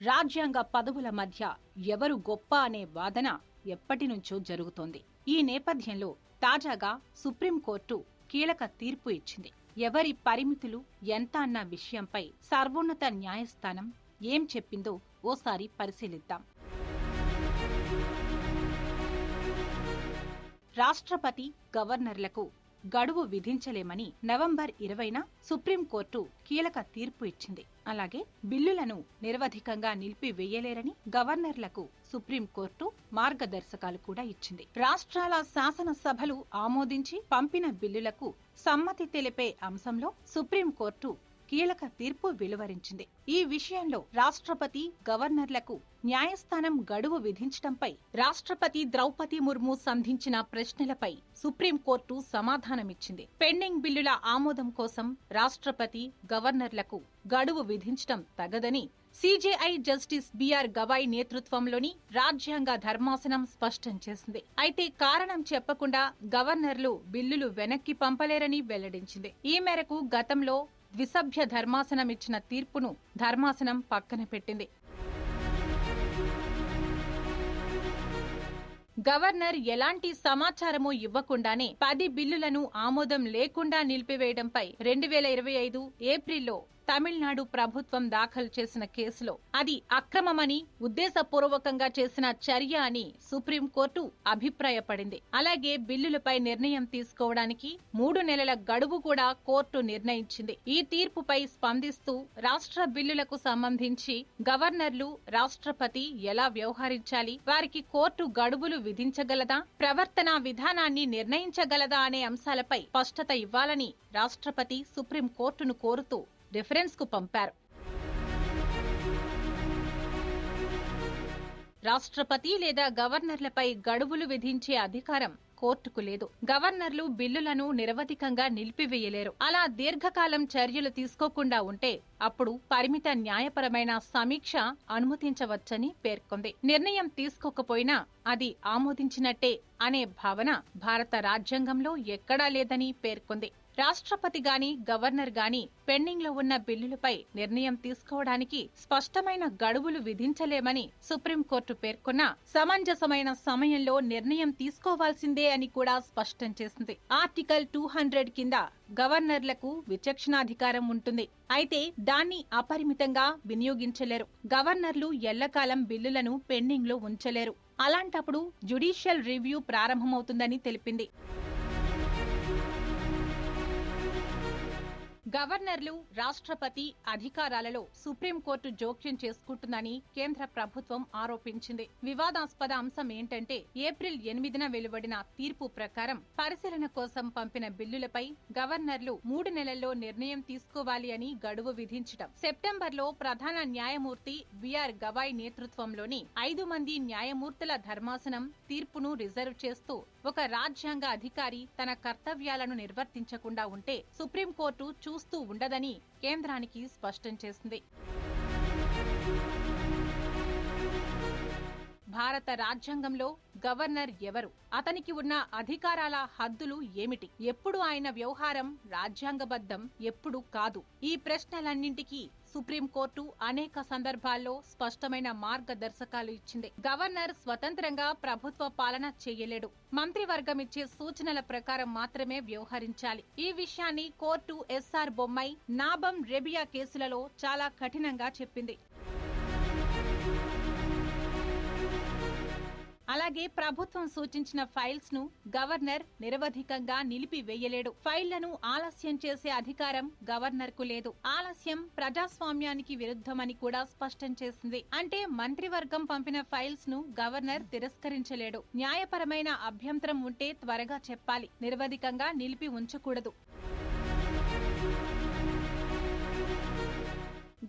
రాజ్యాంగ పదవుల మధ్య ఎవరు గొప్ప అనే వాదన ఎప్పటినుంచో జరుగుతోంది. ఈ నేపథ్యంలో తాజాగా సుప్రీంకోర్టు కీలక తీర్పు ఇచ్చింది. ఎవరి పరిమితులు ఎంత అన్న విషయంపై సర్వోన్నత న్యాయస్థానం ఏం చెప్పిందో ఓసారి పరిశీలిద్దాం. రాష్ట్రపతి గవర్నర్లకు గడువు విధించలేమని నవంబర్ ఇరవైన సుప్రీంకోర్టు కీలక తీర్పు ఇచ్చింది. అలాగే బిల్లులను నిరవధికంగా నిలిపివేయలేరని గవర్నర్లకు సుప్రీంకోర్టు మార్గదర్శకాలు కూడా ఇచ్చింది. రాష్ట్రాల శాసనసభలు ఆమోదించి పంపిన బిల్లులకు సమ్మతి తెలిపే అంశంలో సుప్రీంకోర్టు కీలక తీర్పు వెలువరించింది. ఈ విషయంలో రాష్ట్రపతి గవర్నర్లకు న్యాయస్థానం గడువు విధించడంపై రాష్ట్రపతి ద్రౌపది ముర్ము సంధించిన ప్రశ్నలపై సుప్రీంకోర్టు సమాధానమిచ్చింది. పెండింగ్ బిల్లుల ఆమోదం కోసం రాష్ట్రపతి గవర్నర్లకు గడువు విధించడం తగదని సిజేఐ జస్టిస్ బిఆర్ గవాయ్ నేతృత్వంలోని రాజ్యాంగ ధర్మాసనం స్పష్టం చేసింది. అయితే కారణం చెప్పకుండా గవర్నర్లు బిల్లులు వెనక్కి పంపలేరని వెల్లడించింది. ఈ మేరకు గతంలో ద్విసభ్య ధర్మాసనం ఇచ్చిన తీర్పును ధర్మాసనం పక్కన పెట్టింది. గవర్నర్ ఎలాంటి సమాచారము ఇవ్వకుండానే పది బిల్లులను ఆమోదం లేకుండా నిలిపివేయడంపై రెండు వేల ఇరవై ఐదు ఏప్రిల్లో తమిళనాడు ప్రభుత్వం దాఖలు చేసిన కేసులో అది అక్రమమని ఉద్దేశపూర్వకంగా చేసిన చర్య అని సుప్రీంకోర్టు అభిప్రాయపడింది. అలాగే బిల్లులపై నిర్ణయం తీసుకోవడానికి మూడు నెలల గడువు కూడా కోర్టు నిర్ణయించింది. ఈ తీర్పుపై స్పందిస్తూ రాష్ట్ర బిల్లులకు సంబంధించి గవర్నర్లు రాష్ట్రపతి ఎలా వ్యవహరించాలి వారికి కోర్టు గడువులు విధించగలదా ప్రవర్తనా విధానాన్ని నిర్ణయించగలదా అనే అంశాలపై స్పష్టత ఇవ్వాలని రాష్ట్రపతి సుప్రీంకోర్టును కోరుతూ రిఫరెన్స్కు పంపారు. రాష్ట్రపతి లేదా గవర్నర్లపై గడువులు విధించే అధికారం కోర్టుకు లేదు. గవర్నర్లు బిల్లులను నిరవధికంగా నిలిపివేయలేరు. అలా దీర్ఘకాలం చర్యలు తీసుకోకుండా ఉంటే అప్పుడు పరిమిత న్యాయపరమైన సమీక్ష అనుమతించవచ్చని పేర్కొంది. నిర్ణయం తీసుకోకపోయినా అది ఆమోదించినట్టే అనే భావన భారత రాజ్యాంగంలో ఎక్కడా లేదని పేర్కొంది. రాష్ట్రపతి గాని గవర్నర్ గాని పెండింగ్లో ఉన్న బిల్లులపై నిర్ణయం తీసుకోవడానికి స్పష్టమైన గడువులు విధించలేమని సుప్రీంకోర్టు పేర్కొన్న సమంజసమైన సమయంలో నిర్ణయం తీసుకోవాల్సిందే అని కూడా స్పష్టం చేసింది. ఆర్టికల్ టూ హండ్రెడ్ కింద గవర్నర్లకు విచక్షణాధికారం ఉంటుంది. అయితే దాన్ని అపరిమితంగా వినియోగించలేరు. గవర్నర్లు ఎల్లకాలం బిల్లులను పెండింగ్లో ఉంచలేరు. అలాంటప్పుడు జ్యుడిషియల్ రివ్యూ ప్రారంభమవుతుందని తెలిపింది. గవర్నర్లు రాష్ట్రపతి అధికారాలలో సుప్రీంకోర్టు జోక్యం చేసుకుంటుందని కేంద్ర ప్రభుత్వం ఆరోపించింది. వివాదాస్పద అంశం ఏంటంటే ఏప్రిల్ ఎనిమిదిన వెలువడిన తీర్పు ప్రకారం పరిశీలన కోసం పంపిన బిల్లులపై గవర్నర్లు మూడు నెలల్లో నిర్ణయం తీసుకోవాలి అని గడువు విధించడం సెప్టెంబర్లో ప్రధాన న్యాయమూర్తి బిఆర్ గవాయ్ నేతృత్వంలోని ఐదు మంది న్యాయమూర్తుల ధర్మాసనం తీర్పును రిజర్వ్ చేస్తూ ఒక రాజ్యాంగ అధికారి తన కర్తవ్యాలను నిర్వర్తించకుండా ఉంటే సుప్రీంకోర్టు చూస్తూ ఉండదని కేంద్రానికి స్పష్టం చేసింది. భారత రాజ్యాంగంలో గవర్నర్ ఎవరు? అతనికి ఉన్న అధికారాల హద్దులు ఏమిటి? ఎప్పుడు ఆయన వ్యవహారం రాజ్యాంగబద్ధం? ఎప్పుడు కాదు. ఈ ప్రశ్నలన్నింటికీ సుప్రీంకోర్టు అనేక సందర్భాల్లో స్పష్టమైన మార్గదర్శకాలు ఇచ్చింది. గవర్నర్ స్వతంత్రంగా ప్రభుత్వ పాలన చేయలేడు. మంత్రివర్గం ఇచ్చే సూచనల ప్రకారం మాత్రమే వ్యవహరించాలి. ఈ విషయాన్ని కోర్టు ఎస్ఆర్ బొమ్మై నాబం రెబియా కేసులలో చాలా కఠినంగా చెప్పింది. అలాగే ప్రభుత్వం సూచించిన ఫైల్స్ను గవర్నర్ నిరవధికంగా నిలిపివేయలేడు. ఫైళ్ళను ఆలస్యం చేసే అధికారం గవర్నర్కు లేదు. ఆలస్యం ప్రజాస్వామ్యానికి విరుద్ధమని కూడా స్పష్టం చేసింది. అంటే మంత్రివర్గం పంపిన ఫైల్స్ను గవర్నర్ తిరస్కరించలేడు. న్యాయపరమైన అభ్యంతరం ఉంటే త్వరగా చెప్పాలి. నిరవధికంగా నిలిపి ఉంచకూడదు.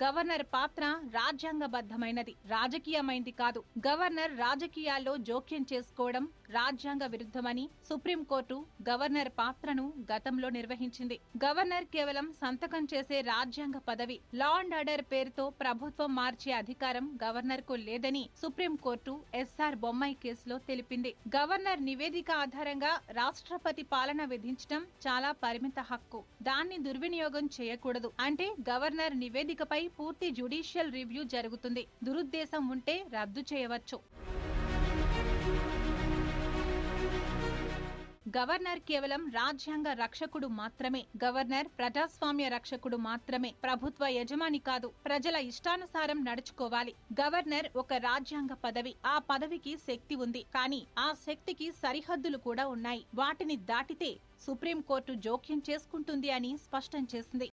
గవర్నర్ పాత్ర రాజ్యాంగబద్ధమైనది. రాజకీయమైంది కాదు. గవర్నర్ రాజకీయాల్లో జోక్యం చేసుకోవడం రాజ్యాంగ విరుద్ధమని సుప్రీంకోర్టు గవర్నర్ పాత్రను గతంలో నిర్వహించింది. గవర్నర్ కేవలం సంతకం చేసే రాజ్యాంగ పదవి లా అండ్ ఆర్డర్ పేరుతో ప్రభుత్వం మార్చే అధికారం గవర్నర్కు లేదని సుప్రీంకోర్టు ఎస్ఆర్ బొమ్మాయి కేసులో తెలిపింది. గవర్నర్ నివేదిక ఆధారంగా రాష్ట్రపతి పాలన విధించడం చాలా పరిమిత హక్కు. దాన్ని దుర్వినియోగం చేయకూడదు. అంటే గవర్నర్ నివేదికపై పూర్తి జ్యుడిషియల్ రివ్యూ జరుగుతుంది. దురుద్దేశం ఉంటే రద్దు చేయవచ్చు. గవర్నర్ కేవలం రాజ్యాంగ రక్షకుడు మాత్రమే. గవర్నర్ ప్రజాస్వామ్య రక్షకుడు మాత్రమే. ప్రభుత్వ యజమాని కాదు ప్రజల ఇష్టానుసారం నడుచుకోవాలి. గవర్నర్ ఒక రాజ్యాంగ పదవి. ఆ పదవికి శక్తి ఉంది. కానీ ఆ శక్తికి సరిహద్దులు కూడా ఉన్నాయి. వాటిని దాటితే సుప్రీంకోర్టు జోక్యం చేసుకుంటుంది అని స్పష్టం చేసింది.